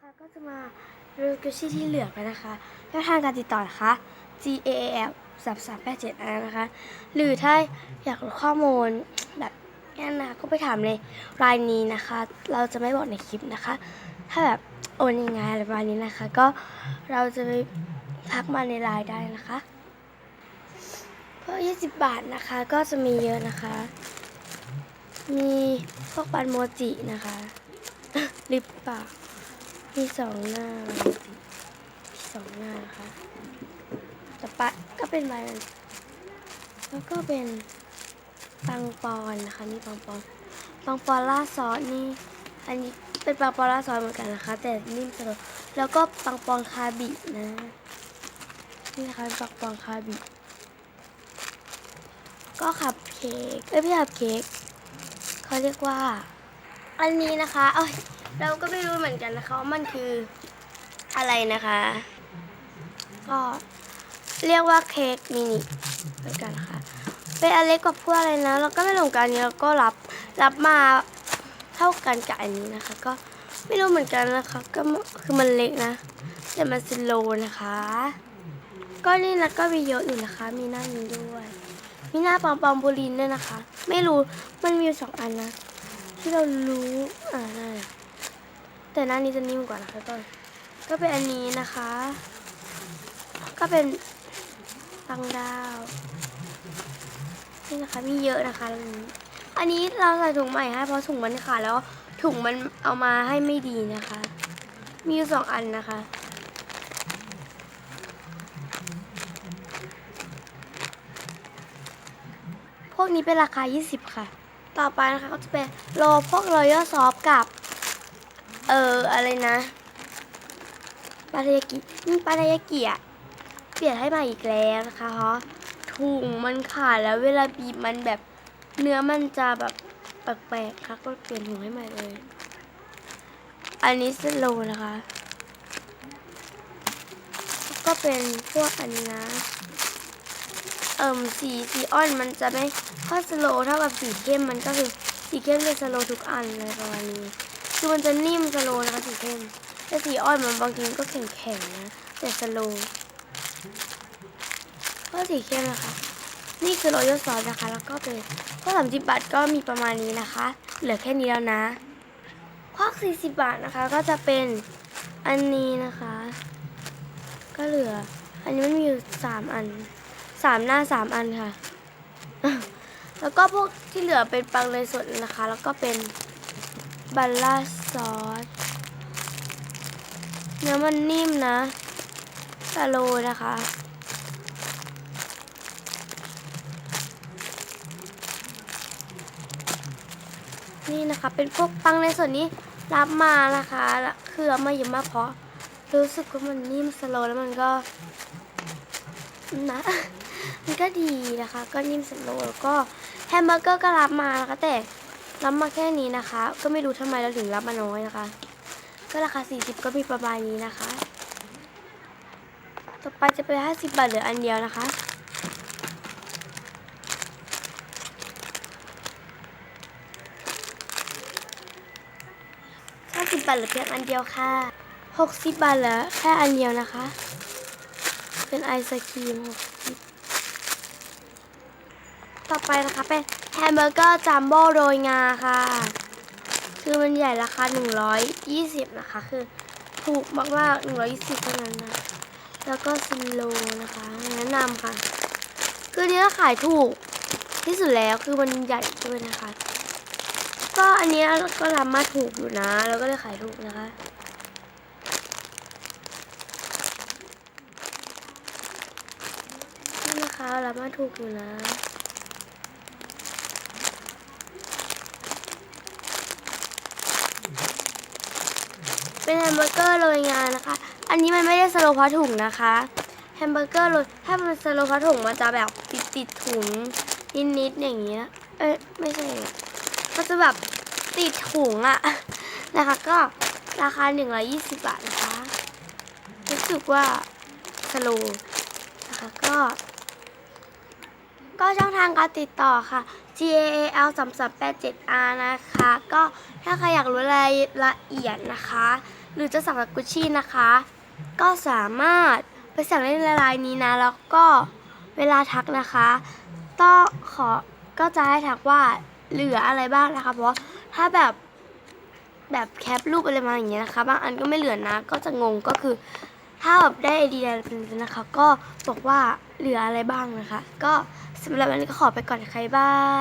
นะคะก็จะมารีวิวกุชชี่ที่เหลือไปนะคะแล้วทางการติดต่อนะคะ G A A L สามสามแปดเจ็ดนะคะ หรือถ้าอยากรู้ข้อมูลแบบนี้นะก็ไปถามในรายนี้นะคะ เราจะไม่บอกในคลิปนะคะ ถ้าแบบโอนยังไงอะไรประมาณนี้นะคะ ก็เราจะไปทักมาในไลน์ได้นะคะ เพราะ20บาทนะคะก็จะมีเยอะนะคะ มีพวกปันโมจินะคะหรือเปล่า มีสองหน้ามีสองหน้านะคะต่อไปก็เป็นใบแล้วก็เป็นปังปอนนะคะนี่ปังปอนปังปอนล่าซอสนี่อันนี้เป็นปังปอนล่าซอสเหมือนกันนะคะ แต่นิ่มสลดแล้วก็ปังปอนคาบินะนี่นะคะปังปอนคาบิก็ขับเค้กเอ้ยไม่ขับเค้กเขาเรียกว่า อันนี้นะคะเอ้ย เราก็ไม่รู้เหมือนกันนะคะว่ามันคืออะไรนะคะ ก็เรียกว่าเค้กมินิเหมือนกันค่ะเป็นอันเล็กกว่าพวกอะไรนะ เราก็ไม่รู้เหมือนกันนี้เราก็รับรับมาเท่ากันกับอันนี้นะคะ ก็ไม่รู้เหมือนกันนะคะ ก็คือมันเล็กนะ แต่มันสโลนะคะ ก็นี่นะก็มีเยอะอยู่นะคะ มีหน้านี้ด้วยมีหน้าปอมปอมบูลินด้วยนะคะ ไม่รู้มันมีสองอันนะ ที่เรารู้อ่าหนน่ะ แต่หน้านี้จะนิ่มกว่านะคะก็ก็เป็นอันนี้นะคะ ก็เป็นปังดาวนี่นะคะมีเยอะนะคะอันนี้อันนี้เราใส่ถุงใหม่ให้เพราะถุงมันขาดแล้วถุงมันเอามาให้ไม่ดีนะคะ มีอยู่สองอันนะคะพวกนี้เป็นราคา 20 ค่ะ ต่อไปนะคะก็จะเป็นโลพวกรอยัลซอฟกับ เอออะไรนะปาทายากินี่ปาทายากิอะเปลี่ยนให้ใหม่อีกแล้วนะคะเพราะถุงมันขาดแล้วเวลาบีบมันแบบเนื้อมันจะแบบแปลกๆค่ะก็เปลี่ยนถุงให้ใหม่เลย อันนี้สโลนะคะ ก็เป็นพวกอันนี้นะเอิ่มสีสีอ่อนมันจะไม่ค่อยสโลเท่ากับสีเข้มมันก็คือสีเข้มจะสโลทุกอันเลยประมาณนี้ คือมันจะนิ่มสโลนะคะสีเข้มแต่สีอ่อนมันบางทีมันก็แข็งแข็งๆนะแต่สโลว์ก็สีเข้มนะคะ นี่คือโรยซอสนะคะ แล้วก็เป็นพวกสามสิบบาทก็มีประมาณนี้นะคะ เหลือแค่นี้แล้วนะพวกสี่สิบบาทนะคะก็จะเป็นอันนี้นะคะ ก็เหลือ อันนี้มันมีอยู่สามอันสามหน้าสามอันค่ะ แล้วก็พวกที่เหลือเป็นปังเลยสดนะคะ แล้วก็เป็น บัลล่าซอสเนื้อมันนิ่มนะสโลนะคะ นี่นะคะ เป็นพวกปังในส่วนนี้รับมานะคะแล้วคือเอามาเยอะมากเพราะรู้สึกว่ามันนิ่มสโลแล้วมันก็นะ มันก็ดีนะคะ ก็นิ่มสโลแล้วก็แฮมเบอร์เกอร์ก็รับมานะคะแต่ รับมาแค่นี้นะคะ ก็ไม่รู้ทำไมเราถึงรับมาน้อยนะคะ ก็ราคา 40 ก็มีประมาณนี้นะคะ ต่อไปจะเป็น 50 บาทเหลืออันเดียวนะคะ 50 บาทเหลือเพียงอันเดียวค่ะ 60 บาทเหลือแค่อันเดียวนะคะ เป็นไอศครีม60ต่อไปนะคะเป็น แฮมเบอร์เกอร์จัมโบ้โรยงาค่ะ คือมันใหญ่ราคา 120 นะคะ คือถูกมากๆ 120เท่านั้นนะ แล้วก็ซิโลนะคะแนะนำค่ะ คือนี้ก็ขายถูกที่สุดแล้วคือมันใหญ่ด้วยนะคะ ก็อันเนี้ยก็รับมาถูกอยู่นะ แล้วก็เลยขายถูกนะคะนี่นะคะรับมาถูกอยู่นะ เป็นแฮมเบอร์เกอร์โรยงานะคะ อันนี้มันไม่ได้สโลว์เพราถุงนะคะแฮมเบอร์เกอร์โรยถ้ามันสโลว์เพราถุงมันจะแบบติดติดถุงนิดๆอย่างเงี้ยเอ้ยไม่ใช่ก็จะแบบติดถุงอะนะคะ ก็ราคา 120 บาทนะคะรู้สึกว่าสโลนะคะก็ ก็ช่องทางการติดต่อค่ะ T G A A L 3 3 8 7 R นะคะ ก็ถ้าใครอยากรู้รายละเอียดนะคะ หรือจะสั่งจากกุชชี่นะคะ ก็สามารถไปสั่งได้ในรายนี้นะ แล้วก็เวลาทักนะคะต้องขอก็จะให้ทักว่าเหลืออะไรบ้างนะคะ เพราะถ้าแบบแบบแคปรูปอะไรมาอย่างเงี้ยนะคะ บางอันก็ไม่เหลือนะ ก็จะงงก็คือ ถ้าแบบได้ไอเดียเป็นนะคะ ก็บอกว่าเหลืออะไรบ้างนะคะ ก็สำหรับวันนี้ก็ขอไปก่อนนะคะบ๊ายบาย